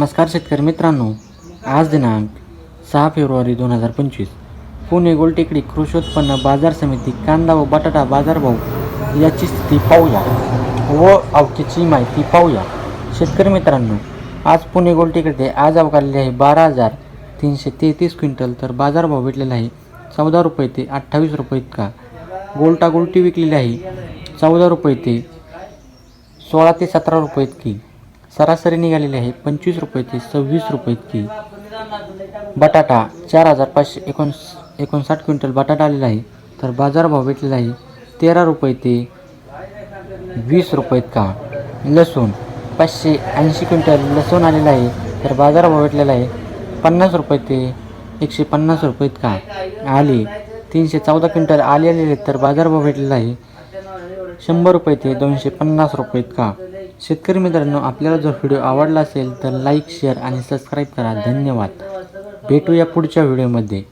नमस्कार शेतकरी मित्रांनो. आज दिनांक सहा फेब्रुवारी दोन हजार पंचवीस. पुणे गोलटेकडी कृषी उत्पन्न बाजार समिती कांदा व बटाटा बाजारभाव याची स्थिती पाहूया व अवकीची माहिती पाहूया. शेतकरी मित्रांनो आज पुणे गोलटेकडे आज अवकालेले आहे बारा हजार तीनशे तेहतीस क्विंटल तर बाजारभाव भेटलेला आहे चौदा रुपये ते अठ्ठावीस रुपये इतका. गोलटा गोलटी विकलेली आहे चौदा रुपये ते सोळा ते सतरा रुपये इतकी. सरासरी निघालेली आहे पंचवीस रुपये ते सव्वीस रुपये इतकी. बटाटा चार हजार पाचशे एकोण एकोणसाठ क्विंटल बटाटा आलेला आहे. तर बाजारभाव भेटलेला आहे तेरा रुपये ते वीस रुपये का लसूण पाचशे ऐंशी क्विंटल लसूण आलेला आहे. तर बाजारभाव भेटलेला आहे पन्नास रुपये ते एकशे पन्नास रुपये का आले तीनशे चौदा क्विंटल आले आलेले आहेत तर बाजारभाव भेटलेला आहे शंभर रुपये ते दोनशे पन्नास रुपये का शेतकरी मित्रांनो आपल्याला जर व्हिडिओ आवडला असेल तर लाईक शेअर आणि सबस्क्राईब करा. धन्यवाद. भेटूया पुढच्या व्हिडिओमध्ये.